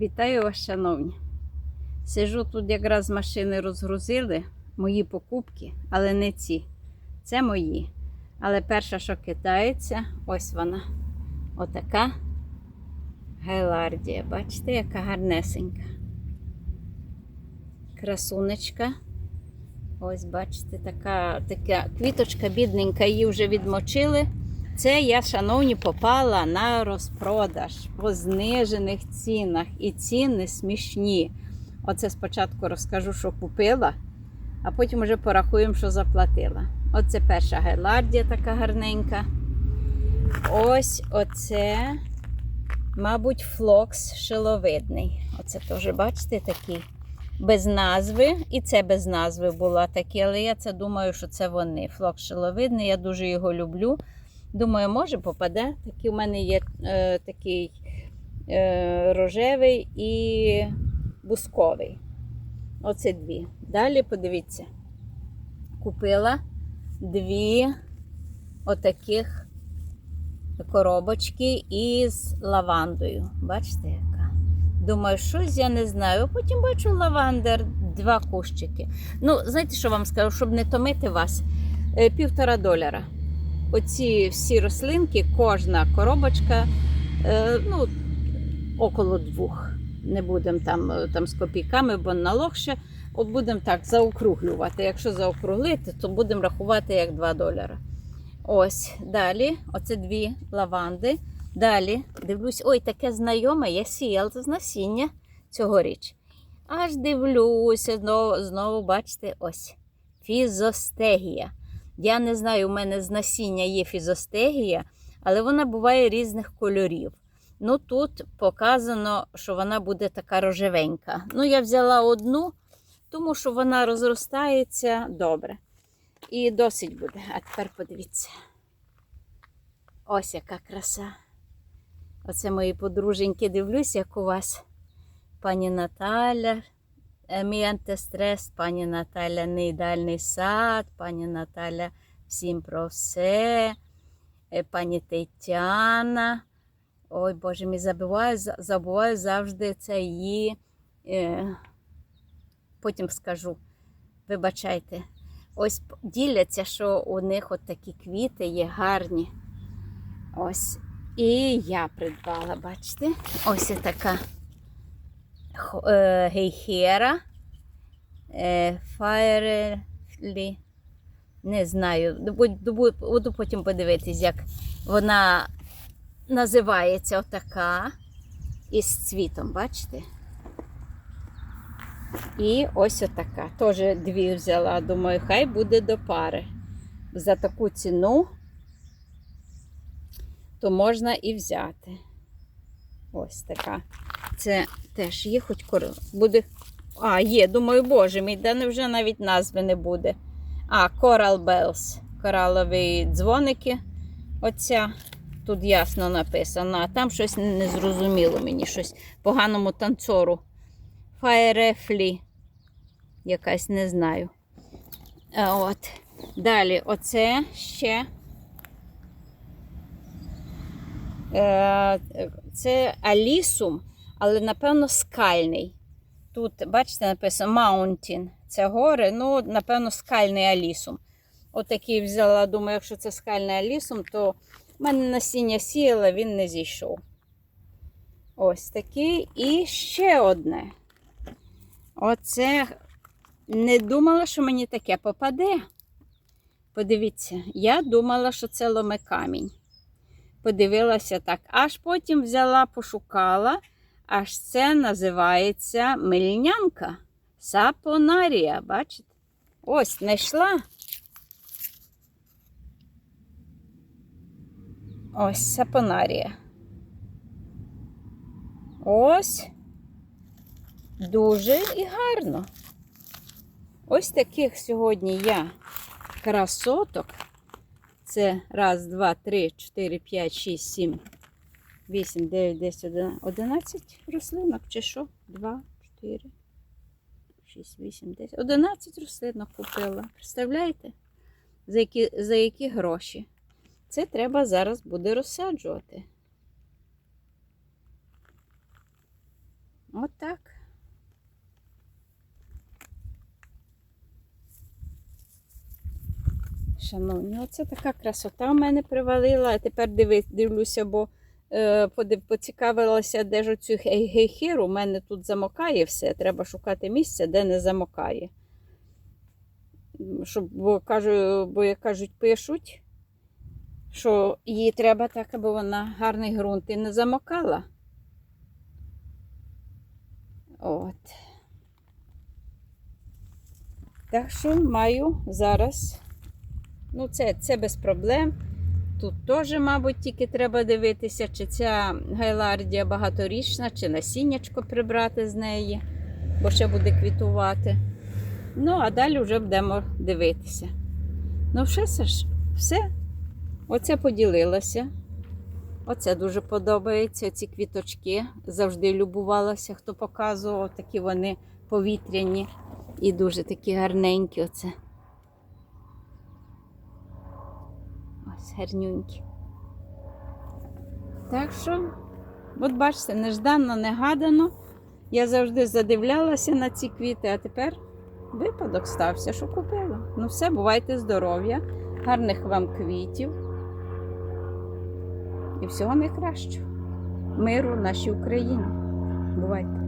Вітаю вас, шановні. Сижу тут якраз машини розгрузили мої покупки, але не ці. Це мої. Але перша, що кидається, ось вона. Отака гайлардія. Бачите, яка гарнесенька. Красунечка. Ось, бачите, така, така квіточка бідненька, її вже відмочили. Це я, шановні, попала на розпродаж по знижених цінах. І ціни смішні. Оце спочатку розкажу, що купила, а потім вже порахуємо, що заплатила. Оце перша гелардія така гарненька. Ось оце, мабуть, флокс шиловидний. Оце теж, бачите, такий. Без назви, і це без назви була такі, але я це думаю, що це вони. Флокс шиловидний, я дуже його люблю. Думаю, може попаде. Такий у мене є е, такий е, рожевий і бусковий. Оце дві. Далі подивіться, купила дві отаких коробочки із лавандою. Бачите, яка? Думаю, щось я не знаю. Потім бачу лавандер, два кущики. Ну, знаєте, що вам скажу, щоб не томити вас, е, півтора доляра оці всі рослинки, кожна коробочка, е, ну, около двох. Не будемо там, е, там з копійками, бо налог ще. Будемо так заокруглювати. Якщо заокруглити, то будемо рахувати як 2 доляри. Ось, далі, оце дві лаванди. Далі, дивлюсь, ой, таке знайоме, я сіяла з насіння цьогоріч. Аж дивлюся, знову, знову бачите, ось фізостегія. Я не знаю, у мене з насіння є фізостегія, але вона буває різних кольорів. Ну, тут показано, що вона буде така рожевенька. Ну, я взяла одну, тому що вона розростається добре. І досить буде. А тепер подивіться. Ось яка краса. Оце мої подруженьки. Дивлюсь, як у вас пані Наталя. Мій антистрес, пані Наталя, неідеальний сад, пані Наталя всім про все, е, пані Тетяна. Ой Боже, мій забуваю, забуваю завжди це її. Е, потім скажу, вибачайте. Ось діляться, що у них от такі квіти є гарні. Ось. І я придбала, бачите? Ось і така гейхера, фаєрлі. Не знаю. Буду, буду, буду потім подивитись, як вона називається отака із цвітом, бачите? І ось отака. Теж дві взяла. Думаю, хай буде до пари. За таку ціну, то можна і взяти. Ось така. Це теж є, хоч кор... буде. А, є, думаю, боже мій, де вже навіть назви не буде. А, Coral Bells. Коралові дзвоники. Оця. Тут ясно написано, а там щось не зрозуміло мені, щось поганому танцору. Фаєрефлі. Якась не знаю. От. Далі, оце ще. Е, Це Алісум, але напевно скальний. Тут, бачите, написано Mountain. Це гори, ну, напевно, скальний алісум. Отакий взяла, думаю, якщо це скальний алісум, то в мене насіння сіяла, він не зійшов. Ось такий. І ще одне. Оце не думала, що мені таке попаде. Подивіться, я думала, що це ломикамінь. Подивилася так, аж потім взяла, пошукала. Аж це називається мильнянка. Сапонарія, бачите? Ось, знайшла. Ось сапонарія. Ось. Дуже і гарно. Ось таких сьогодні я красоток. Це раз, два, три, чотири, п'ять, шість, сім, 8, 9, 10, 11, 11 рослинок чи що? 2, 4, 6, 8, 10. 11 рослинок купила. Представляєте? За які, за які гроші? Це треба зараз буде розсаджувати. Отак. Шановні, оце така красота в мене привалила. А тепер дивлюся, бо поцікавилася, де ж оцю гей- гейхіру. У мене тут замокає все. Треба шукати місце, де не замокає. Щоб, бо, кажу, бо як кажуть, пишуть, що їй треба так, аби вона гарний ґрунт і не замокала. От. Так що маю зараз. Ну, це, це без проблем. Тут теж, мабуть, тільки треба дивитися, чи ця гайлардія багаторічна, чи насіннячко прибрати з неї, бо ще буде квітувати. Ну, а далі вже будемо дивитися. Ну, все, все. Оце поділилася. Оце дуже подобається. Ці квіточки. Завжди любувалася, хто показував. Такі вони повітряні і дуже такі гарненькі. Оце. Ось гарнюнькі. Так що, от бачите, нежданно, негадано. Я завжди задивлялася на ці квіти, а тепер випадок стався, що купила. Ну все, бувайте здоров'я, гарних вам квітів. І всього найкращого. Миру нашій Україні. Бувайте.